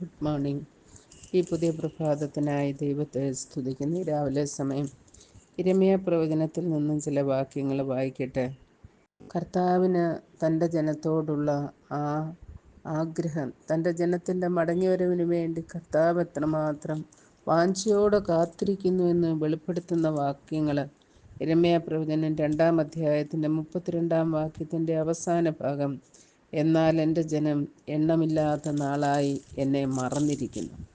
Good morning ഈ പുതിയ പ്രഭാതത്തിനായി ദൈവത്തെ സ്തുതിക്കുന്നു. രാവിലെ സമയം ഇരമയ പ്രവചനത്തിൽ നിന്നും ചില വാക്യങ്ങൾ വായിക്കട്ടെ. കർത്താവിന് തന്റെ ജനത്തോടുള്ള ആ ആഗ്രഹം തന്റെ ജനത്തിന്റെ മടങ്ങിവരവിന് വേണ്ടി കർത്താവ് എത്രമാത്രം വാഞ്ചയോടെ കാത്തിരിക്കുന്നു എന്ന് വെളിപ്പെടുത്തുന്ന വാക്യങ്ങൾ ഇരമയ പ്രവചനം രണ്ടാം അധ്യായത്തിന്റെ മുപ്പത്തിരണ്ടാം വാക്യത്തിന്റെ അവസാന ഭാഗം എന്നാൽ എന്റെ ജനം എണ്ണമില്ലാത്ത നാളായി എന്നെ മറന്നിരിക്കുന്നു.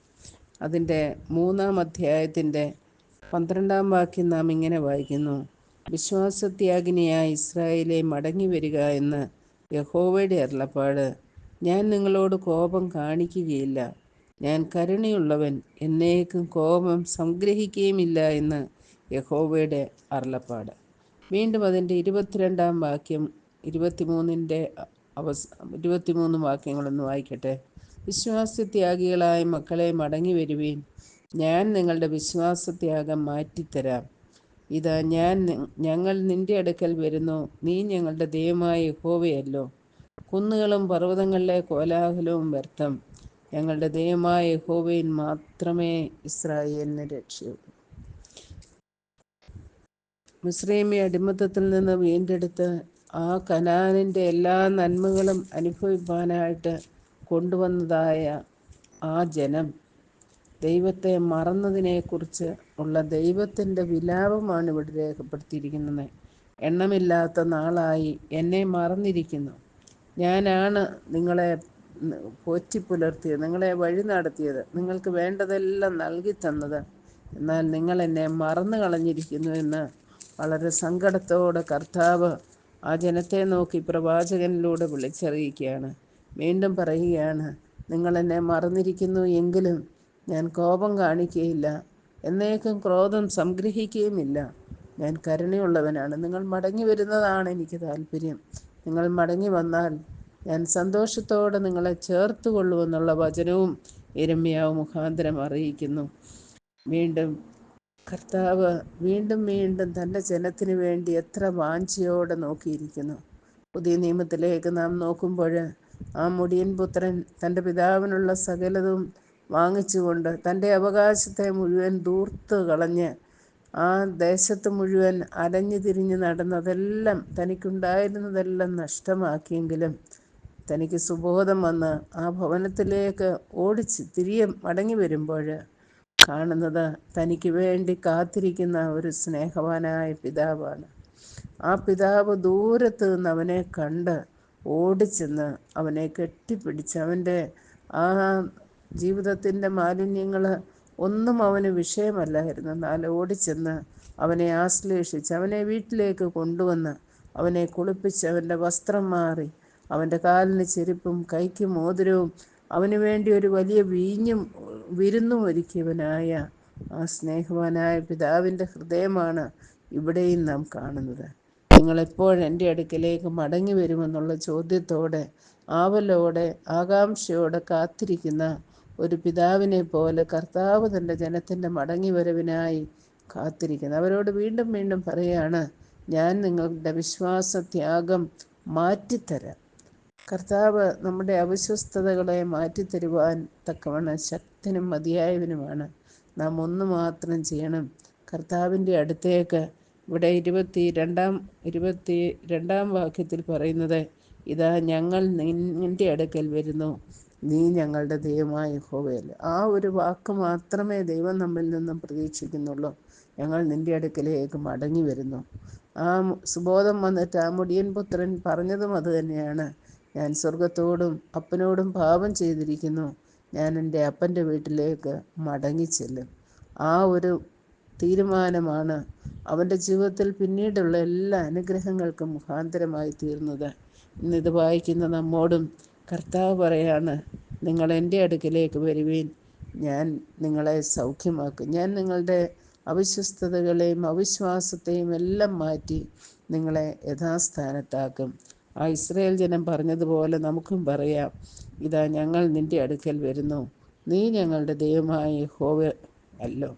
അതിന്റെ മൂന്നാം അധ്യായത്തിന്റെ പന്ത്രണ്ടാം വാക്യം നാം ഇങ്ങനെ വായിക്കുന്നു. വിശ്വാസത്യാഗിനിയായ ഇസ്രായേലെ മടങ്ങി വരിക എന്ന് യഹോവയുടെ അരുളപ്പാട്. ഞാൻ നിങ്ങളോട് കോപം കാണിക്കുകയില്ല. ഞാൻ കരുണയുള്ളവൻ എന്നേക്കും കോപം സംഗ്രഹിക്കുകയുമില്ല എന്ന് യഹോവയുടെ അരുളപ്പാട്. വീണ്ടും അതിന്റെ ഇരുപത്തിരണ്ടാം വാക്യം ഇരുപത്തിമൂന്നിന്റെ അവസ് ഇരുപത്തിമൂന്ന് വാക്യങ്ങളൊന്ന് വായിക്കട്ടെ. വിശ്വാസത്യാഗികളായ മക്കളെ മടങ്ങി വരുവീൻ. ഞാൻ നിങ്ങളുടെ വിശ്വാസത്യാഗം മാറ്റിത്തരാം. ഇതാ ഞാൻ ഞങ്ങൾ നിന്റെ അടുക്കൽ വരുന്നു. നീ ഞങ്ങളുടെ ദൈവമായ യഹോവയല്ലോ. കുന്നുകളും പർവതങ്ങളിലെ കോലാഹലവും വ്യർത്ഥം. ഞങ്ങളുടെ ദൈവമായ യഹോവയിൽ മാത്രമേ ഇസ്രായേലിന് രക്ഷയുള്ളൂ. മുസ്ലിമി അടിമത്തത്തിൽ നിന്ന് വീണ്ടെടുത്ത് ആ കനാനിന്റെ എല്ലാ നന്മകളും അനുഭവിപ്പാനായിട്ട് കൊണ്ടുവന്നതായ ആ ജനം ദൈവത്തെ മറന്നതിനെക്കുറിച്ച് ഉള്ള ദൈവത്തിന്റെ വിലാപമാണ് ഇവിടെ രേഖപ്പെടുത്തിയിരിക്കുന്നത്. എണ്ണമില്ലാത്ത നാളായി എന്നെ മറന്നിരിക്കുന്നു. ഞാനാണ് നിങ്ങളെ പോറ്റി പുലർത്തിയത് നിങ്ങളെ വഴി നടത്തിയത് നിങ്ങൾക്ക് വേണ്ടതെല്ലാം നൽകി തന്നത്. എന്നാൽ നിങ്ങൾ എന്നെ മറന്നു കളഞ്ഞിരിക്കുന്നു എന്ന് വളരെ സങ്കടത്തോടെ കർത്താവ് ആ ജനത്തെ നോക്കി പ്രവാചകനിലൂടെ വിളിച്ചറിയിക്കുകയാണ്. വീണ്ടും പറയുകയാണ് നിങ്ങൾ എന്നെ മറന്നിരിക്കുന്നു എങ്കിലും ഞാൻ കോപം കാണിക്കുകയില്ല. എന്നേക്കും ക്രോധം സംഗ്രഹിക്കുകയുമില്ല. ഞാൻ കരുണയുള്ളവനാണ്. നിങ്ങൾ മടങ്ങി വരുന്നതാണ് എനിക്ക് താല്പര്യം നിങ്ങൾ മടങ്ങി വന്നാൽ ഞാൻ സന്തോഷത്തോടെ നിങ്ങളെ ചേർത്ത് കൊള്ളുമെന്നുള്ള വചനവും ഇരമ്യാവ് മുഖാന്തരം അറിയിക്കുന്നു. വീണ്ടും കർത്താവ് വീണ്ടും വീണ്ടും തന്റെ ജനത്തിന് വേണ്ടി എത്ര വാഞ്ചയോടെ നോക്കിയിരിക്കുന്നു. പുതിയ നിയമത്തിലേക്ക് നാം നോക്കുമ്പോൾ ആ മുടിയൻ പുത്രൻ തന്റെ പിതാവിനുള്ള സകലതും വാങ്ങിച്ചുകൊണ്ട് തന്റെ അവകാശത്തെ മുഴുവൻ ദൂർത്ത് കളഞ്ഞ് ആ ദേശത്ത് മുഴുവൻ അലഞ്ഞു തിരിഞ്ഞ് നടന്നതെല്ലാം തനിക്കുണ്ടായിരുന്നതെല്ലാം നഷ്ടമാക്കിയെങ്കിലും തനിക്ക് സുബോധം വന്ന് ആ ഭവനത്തിലേക്ക് ഓടിച്ച് തിരികെ മടങ്ങി വരുമ്പോൾ കാണുന്നത് തനിക്ക് വേണ്ടി കാത്തിരിക്കുന്ന ഒരു സ്നേഹവാനായ പിതാവാണ്. ആ പിതാവ് ദൂരത്ത് നിന്ന് അവനെ കണ്ട് ഓടിച്ചെന്ന് അവനെ കെട്ടിപ്പിടിച്ച് അവന്റെ ആ ജീവിതത്തിന്റെ മാലിന്യങ്ങൾ ഒന്നും അവന് വിഷയമല്ലായിരുന്നു. എന്നാൽ ഓടിച്ചെന്ന് അവനെ ആശ്ലേഷിച്ച് അവനെ വീട്ടിലേക്ക് കൊണ്ടുവന്ന് അവനെ കുളിപ്പിച്ച് അവന്റെ വസ്ത്രം മാറി അവന്റെ കാലിന് ചെരുപ്പും കൈക്ക് മോതിരവും അവന് വേണ്ടി ഒരു വലിയ വീഞ്ഞും വിരുന്നും ഒരുക്കിയവനായ ആ സ്നേഹവാനായ പിതാവിന്റെ ഹൃദയമാണ് ഇവിടെയും നാം കാണുന്നത്. നിങ്ങളെപ്പോഴും എന്റെ അടുക്കലേക്ക് മടങ്ങി വരുമെന്നുള്ള ചോദ്യത്തോടെ ആവലോടെ ആകാംക്ഷയോടെ കാത്തിരിക്കുന്ന ഒരു പിതാവിനെ പോലെ കർത്താവ് തന്റെ ജനത്തിന്റെ മടങ്ങി വരവിനായി കാത്തിരിക്കുന്നു. അവരോട് വീണ്ടും വീണ്ടും പറയുകയാണ് ഞാൻ നിങ്ങളുടെ വിശ്വാസത്യാഗം മാറ്റിത്തരാം. കർത്താവ് നമ്മുടെ അവിശ്വസ്തതകളെ മാറ്റിത്തരുവാൻ തക്കവണ്ണം ശക്തനും മതിയായവനുമാണ്. നാം ഒന്ന് മാത്രം ചെയ്യണം. കർത്താവിന്റെ അടുത്തേക്ക് ഇവിടെ ഇരുപത്തി രണ്ടാം ഇരുപത്തി രണ്ടാം വാക്യത്തിൽ പറയുന്നത് ഇതാ ഞങ്ങൾ നിന്റെ അടുക്കൽ വരുന്നു. നീ ഞങ്ങളുടെ ദൈവമായ യഹോവയല്ല. ആ ഒരു വാക്ക് മാത്രമേ ദൈവം നമ്മിൽ നിന്നും പ്രതീക്ഷിക്കുന്നുള്ളൂ. ഞങ്ങൾ നിന്റെ അടുക്കലേക്ക് മടങ്ങി വരുന്നു. ആ സുബോധം വന്നിട്ട് ആ മുടിയൻ പുത്രൻ പറഞ്ഞതും അത് തന്നെയാണ്. ഞാൻ സ്വർഗത്തോടും അപ്പനോടും പാപം ചെയ്തിരിക്കുന്നു. ഞാൻ എന്റെ അപ്പന്റെ വീട്ടിലേക്ക് മടങ്ങിച്ചെല്ലും. ആ ഒരു തീരുമാനമാണ് അവന്റെ ജീവിതത്തിൽ പിന്നീടുള്ള എല്ലാ അനുഗ്രഹങ്ങൾക്കും മുഖാന്തരമായി തീർന്നത്. ഇന്നിത് വായിക്കുന്ന നമ്മോടും കർത്താവ് പറയാണ് നിങ്ങൾ എന്റെ അടുക്കിലേക്ക് വരുവീൻ. ഞാൻ നിങ്ങളെ സൗഖ്യമാക്കും. ഞാൻ നിങ്ങളുടെ അവിശ്വസ്തതകളെയും അവിശ്വാസത്തെയും എല്ലാം മാറ്റി നിങ്ങളെ യഥാസ്ഥാനത്താക്കും. ആ ഇസ്രയേൽ ജനം പറഞ്ഞതുപോലെ നമുക്കും പറയാം. ഇതാ ഞങ്ങൾ നിന്റെ അടുക്കൽ വരുന്നു. നീ ഞങ്ങളുടെ ദൈവമായ ഹോവ അല്ലോ.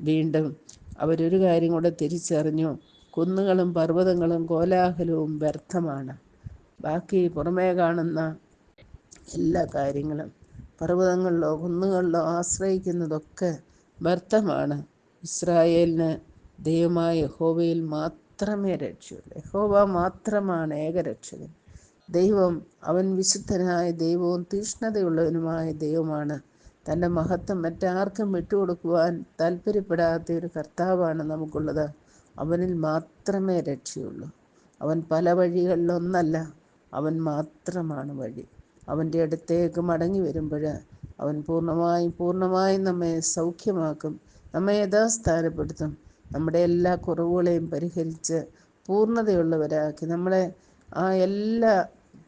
വീണ്ടും അവരൊരു കാര്യം കൂടെ തിരിച്ചറിഞ്ഞു. കുന്നുകളും പർവതങ്ങളും കോലാഹലവും വ്യർത്ഥമാണ്. ബാക്കി പുറമേ കാണുന്ന എല്ലാ കാര്യങ്ങളും പർവതങ്ങളിലോ കുന്നുകളിലോ ആശ്രയിക്കുന്നതൊക്കെ വ്യർത്ഥമാണ്. ഇസ്രായേലിന് ദൈവമായ യഹോവയിൽ മാത്രമേ രക്ഷയുള്ളൂ. യഹോവ മാത്രമാണ് ഏകരക്ഷകൻ. ദൈവം അവൻ വിശുദ്ധനായ ദൈവവും തീഷ്ണതയുള്ളവനുമായ ദൈവമാണ്. തന്റെ മഹത്വം മറ്റാർക്കും വിട്ടുകൊടുക്കുവാൻ താല്പര്യപ്പെടാത്ത ഒരു കർത്താവാണ് നമുക്കുള്ളത്. അവനിൽ മാത്രമേ രക്ഷയുള്ളൂ. അവൻ പല വഴികളിലൊന്നല്ല. അവൻ മാത്രമാണ് വഴി. അവന്റെ അടുത്തേക്ക് മടങ്ങി വരുമ്പോൾ അവൻ പൂർണമായും പൂർണമായും നമ്മെ സൗഖ്യമാക്കും നമ്മെ യഥാസ്ഥാനപ്പെടുത്തും. നമ്മുടെ എല്ലാ കുറവുകളെയും പരിഹരിച്ച് പൂർണതയുള്ളവരാക്കി നമ്മളെ ആ എല്ലാ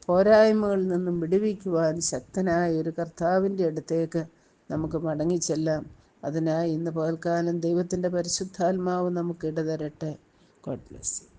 പോരായ്മകളിൽ നിന്നും വിടുവിക്കുവാൻ ശക്തനായ ഒരു കർത്താവിന്റെ അടുത്തേക്ക് നമുക്ക് മടങ്ങിച്ചെല്ലാം അതിനായി ഇന്ന് പകൽക്കാലം ദൈവത്തിന്റെ പരിശുദ്ധാത്മാവ് നമുക്ക് ഇടതരട്ടെ ഗോഡ് ബ്ലെസ് യു